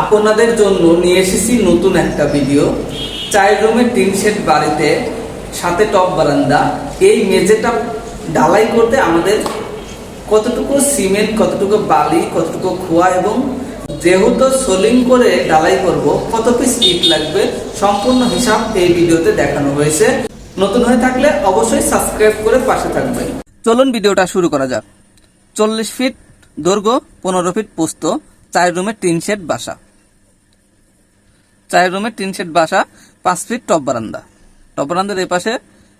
আপনাদের জন্য নিয়ে এসেছি নতুন একটা ভিডিও চার রুমের টিন শেড বাড়িতে, সাথে টপ বারান্দা। এই মেঝেটা ঢালাই করতে আমাদের কতটুকু সিমেন্ট, কতটুকু বালি, কতটুকু খোয়া এবং যেহেতু সোলিং করে ঢালাই করব, কত পিস ইট লাগবে, সম্পূর্ণ হিসাব এই ভিডিওতে দেখানো হয়েছে। নতুন হয়ে থাকলে অবশ্যই সাবস্ক্রাইব করে পাশে থাকবেন। চলুন ভিডিওটা শুরু করা যাক। চল্লিশ ফিট দৈর্ঘ্য, পনেরো ফিট পোস্ত চার রুমের টিন শেড বাসা। চার রুমের টিন শেড বাসা, পাঁচ ফিট টপ বারান্দা। টপ বারান্দার এই পাশে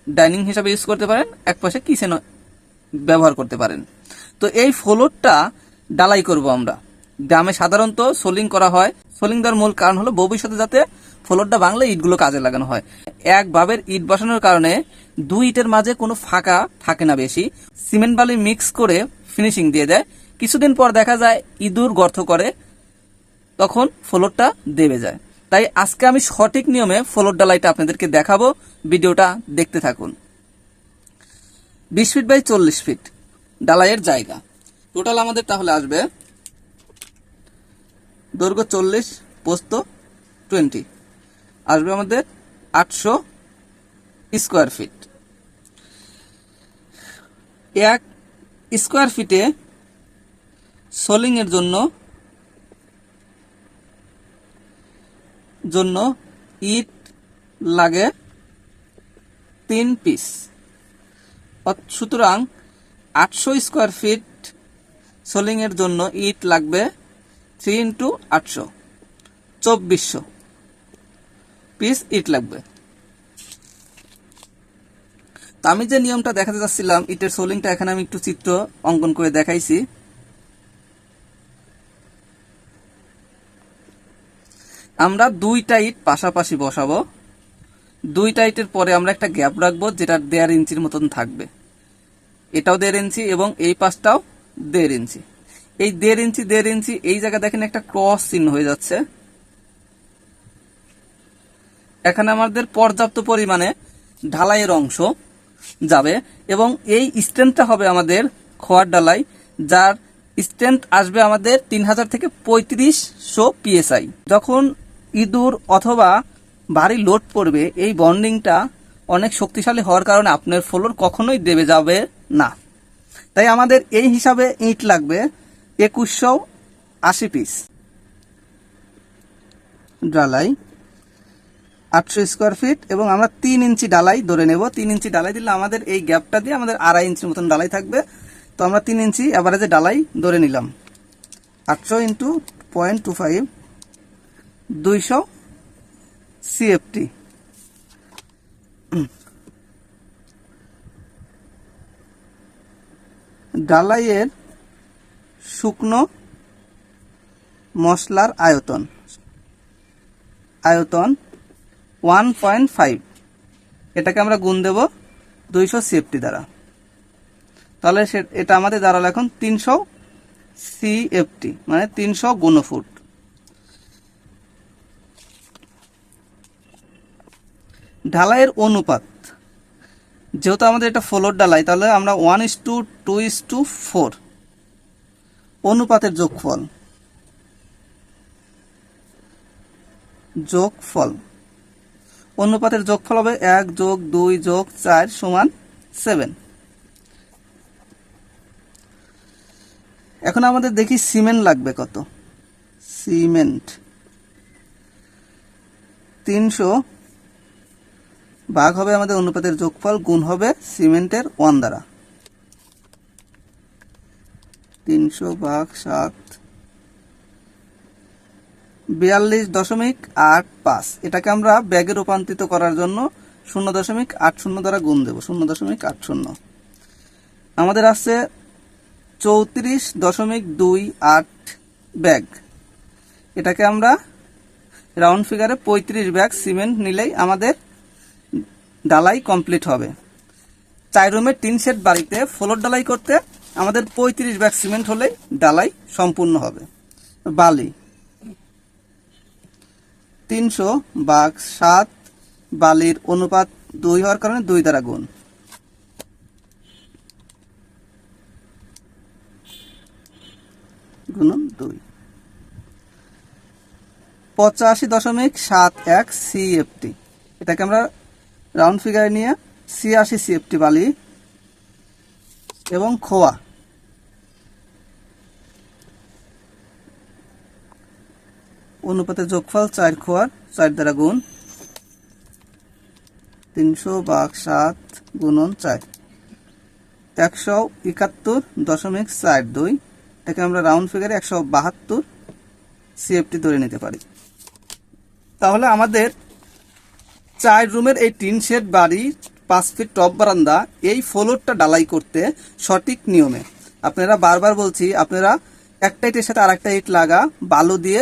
ডাইনিং হিসাবে ইউজ করতে পারেন, এক পাশে কিচেন ব্যবহার করতে পারেন। তো এই ফ্লোরটা ডালাই করব আমরা। গ্রামে সাধারণত সোলিং করা হয়। সোলিং দেওয়ার মূল কারণ হলো ভবিষ্যতে যাতে ফ্লোরটা বাংলা ইটগুলো কাজে লাগানো হয়। এক ভাবের ইট বসানোর কারণে দুই ইটের মাঝে কোনো ফাঁকা থাকে না বেশি। সিমেন্ট বালি মিক্স করে ফিনিশিং দিয়ে দেয়। কিছুদিন পর দেখা যায় ইঁদুর গর্ত করে, তখন ফ্লোরটা দেবে যায়। তাই আজকে আমি সঠিক নিয়মে ফ্লোর ডালাইটা আপনাদেরকে দেখাবো। ভিডিওটা দেখতে থাকুন। বিশ ফিট বাই চল্লিশ ফিট ডালাইয়ের জায়গা। টোটাল আমাদের তাহলে আসবে দৈর্ঘ্য চল্লিশ পোস্ত টোয়েন্টি। আসবে আমাদের আটশো স্কোয়ার ফিট। এক স্কোয়ার ফিটে সোলিং এর জন্য জন্য ইট লাগে তিন পিস। সুতরাং আটশো স্কোয়ার ফিট সোলিংয়ের জন্য ইট লাগবে থ্রি ইন্টু আটশো, চব্বিশশো পিস ইট লাগবে। তো আমি যে নিয়মটা দেখাতে চাচ্ছিলাম ইটের সোলিংটা এখানে আমি একটু চিত্র অঙ্কন করে দেখাইছি। আমরা দুইটা ইট পাশাপাশি বসাবো। দুইটা ইটের পরে আমরা একটা গ্যাপ রাখব যেটা দেড় ইঞ্চির মতন থাকবে। এটাও দেড় ইঞ্চি এবং এই পাশটাও দেড় ইঞ্চি। এই দেড় ইঞ্চি দেড় ইঞ্চি, এই জায়গা দেখেন একটা ক্রস চিহ্ন হয়ে যাচ্ছে। এখানে আমাদের পর্যাপ্ত পরিমাণে ঢালাইয়ের অংশ যাবে এবং এই স্ট্রেন্থটা হবে আমাদের খোয়ার ডালাই যার স্ট্রেন্থ আসবে আমাদের তিন হাজার থেকে পঁয়ত্রিশশো পিএসআই। যখন ইঁদুর অথবা ভারী লোড পড়বে, এই বন্ডিংটা অনেক শক্তিশালী হওয়ার কারণে আপনার ফ্লোর কখনোই দেবে যাবে না। তাই আমাদের এই হিসাবে ইট লাগবে একুশশো আশি পিস ডালাই আটশো স্কোয়ার ফিট এবং আমরা তিন ইঞ্চি ডালাই ধরে নেব। তিন ইঞ্চি ডালাই দিলে আমাদের এই গ্যাপটা দিয়ে আমাদের আড়াই ইঞ্চির মতন ডালাই থাকবে। তো আমরা তিন ইঞ্চি অ্যাভারেজে ডালাই ধরে নিলাম। আটশো ইন্টু পয়েন্ট টু ফাইভ দুইশো সিএফটি। ডালাইয়ের শুকনো মশলার আয়তন। আয়তন ওয়ান পয়েন্ট ফাইভ। এটাকে আমরা গুণ দেব দুইশো সিএফটি দ্বারা। তাহলে সে এটা আমাদের দাঁড়াল এখন তিনশো সিএফটি মানে তিনশো গুণফুট। ঢালাইয়ের অনুপাত। যেহেতু আমাদের এটা ফ্লোর ডালাই তাহলে আমরা one is two two is two four অনুপাতের যোগফল। যোগফল। অনুপাতের যোগফল হবে এক যোগ দুই যোগ চার সমান সেভেন এখন আমাদের দেখি সিমেন্ট লাগবে কত। সিমেন্ট। তিনশো ভাগ হবে আমাদের অনুপাতের যোগফল, গুণ হবে সিমেন্টের ওয়ান দ্বারা। তিনশো ভাগ সাত, বিয়াল্লিশ দশমিক আট পাঁচ। এটাকে আমরা ব্যাগে রূপান্তরিত করার জন্য শূন্য দশমিক আট শূন্য দ্বারা গুণ দেব, শূন্য দশমিক আট শূন্য। আমাদের আসছে চৌত্রিশ দশমিক দুই আট ব্যাগ। এটাকে আমরা রাউন্ড ফিগারে পঁয়ত্রিশ ব্যাগ সিমেন্ট নিলেই আমাদের ডালাই কমপ্লিট হবে। চার রুমের টিন সেট বাড়িতে ফ্লোর ডালাই করতে আমাদের পঁয়ত্রিশ ব্যাগ সিমেন্ট হলেই ডালাই সম্পূর্ণ হবে। বালি। তিনশো বাঘ সাত বালির অনুপাত দুই হওয়ার কারণে দুই দ্বারা গুণ। দুই। পঁচাশি দশমিক সাত এক সিএফটি এটাকে আমরা রাউন্ড ফিগার নিয়ে ছিয়াশি সিএফটি বালি এবং খোয়া। অনুপাতে যোগফল চার খোয়ার, চার দ্বারা গুণ তিনশো বাঘ সাত গুণন চার। একশো একাত্তর দশমিক চার দুই, এটাকে আমরা রাউন্ড ফিগারে একশো বাহাত্তর সিএফটি ধরে নিতে পারি। তাহলে আমাদের চার রুমের এই টিন শেড বাড়ি, পাঁচ ফিট টপ বারান্দা, এই ফ্লোরটা ডালাই করতে সঠিক নিয়মে। আপনারা বারবার বলছি, আপনারা একটা ইটের সাথে আরেকটা ইট লাগা, বালু দিয়ে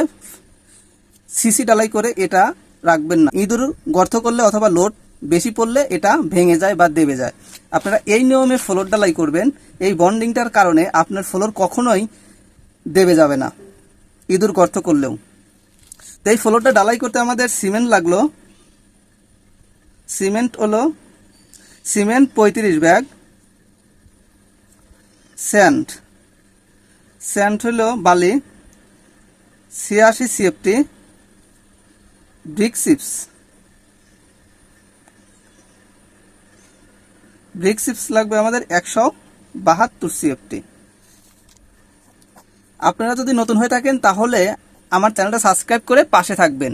সিসি ডালাই করে এটা রাখবেন না। ইঁদুর গর্ত করলে অথবা লোড বেশি পড়লে এটা ভেঙে যায় বা দেবে যায়। আপনারা এই নিয়মে ফ্লোর ডালাই করবেন। এই বন্ডিংটার কারণে আপনার ফ্লোর কখনোই দেবে যাবে না, ইঁদুর গর্ত করলেও। তো এই ফ্লোরটা ডালাই করতে আমাদের সিমেন্ট লাগল। সিমেন্ট হলো সিমেন্ট পঁয়ত্রিশ ব্যাগ। স্যান্ড। স্যান্ড হলো বালি। ছিয়াশি সিএফটি। Brick chips. চিপস লাগবে আমাদের একশো বাহাত্তর সিএফটি। আপনারা যদি নতুন হয়ে থাকেন তাহলে আমার চ্যানেলটা সাবস্ক্রাইব করে পাশে থাকবেন।